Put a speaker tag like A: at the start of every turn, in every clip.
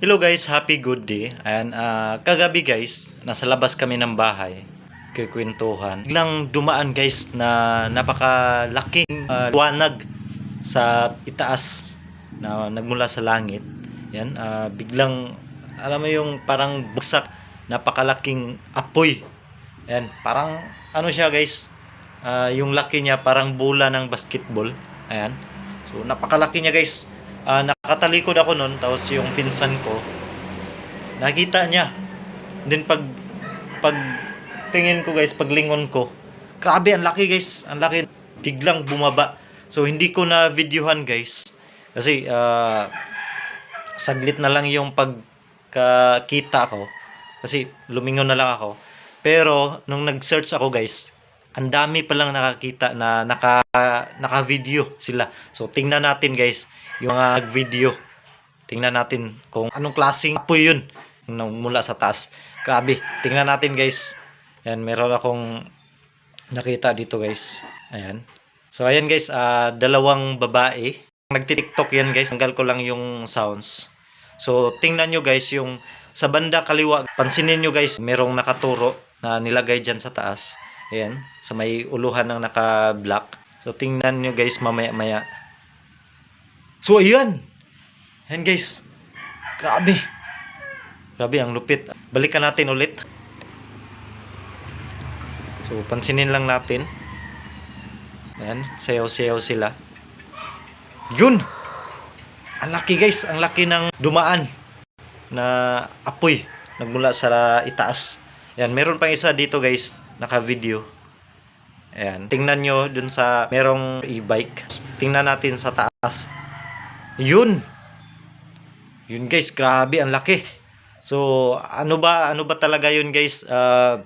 A: Hello guys, happy good day. Ayan, ah, kagabi guys, nasa labas kami ng bahay, kikwentuhan. Biglang dumaan guys na napakalaking ah, liwanag sa itaas na nagmula sa langit. Yan, ah, biglang alam mo yung parang bugsak, napakalaking apoy. Yan, parang ano siya guys, ah, yung laki niya parang bola ng basketball. Ayan. So napakalaki niya guys. Ah, nakatalikod ako noon tapos yung pinsan ko nakita niya. Then pag pag tingin ko guys, paglingon ko, grabe ang laki guys, ang laki biglang bumaba. So hindi ko na videohan guys kasi ah, saglit na lang yung pagkakita ko kasi lumingon na lang ako. Pero nung nag-search ako guys, ang dami palang nakakita na naka naka-video sila. So tingnan natin guys yung mga nag-video. Tingnan natin kung anong klaseng apoy yun mula sa taas. Grabe. Tingnan natin guys. Ayan, meron akong nakita dito guys. Ayan. So ayan guys, ah, dalawang babae. Nagti-tiktok yan guys. Tanggal ko lang yung sounds. So tingnan nyo guys yung sa banda kaliwa. Pansinin nyo guys, merong nakaturo na nilagay dyan sa taas. Ayan, sa may uluhan ng naka-black. So tingnan nyo guys mamaya-maya. So ayan. Ayan guys. Grabe. Grabe ang lupit. Balikan natin ulit. So pansinin lang natin. Ayan, sayaw-sayaw sila. Yun. Ang laki guys, ang laki ng dumaan na apoy nagmula sa itaas. Ayan, meron pang isa dito guys, naka-video. Ayan, tingnan nyo dun sa merong e-bike. Tingnan natin sa taas. Yun. Yun guys, grabe ang laki. So, ano ba ano ba talaga yun guys? Ah,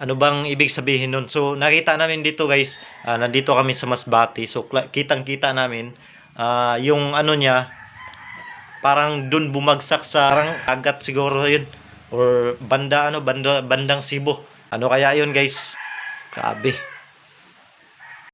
A: ano bang ibig sabihin nun? So, nakita namin dito guys, ah, nandito kami sa Masbati. So, kitang-kita namin ah, yung ano niya parang dun bumagsak sa parang agat siguro yun or banda ano banda bandang Cebu. Ano kaya yun guys? Grabe.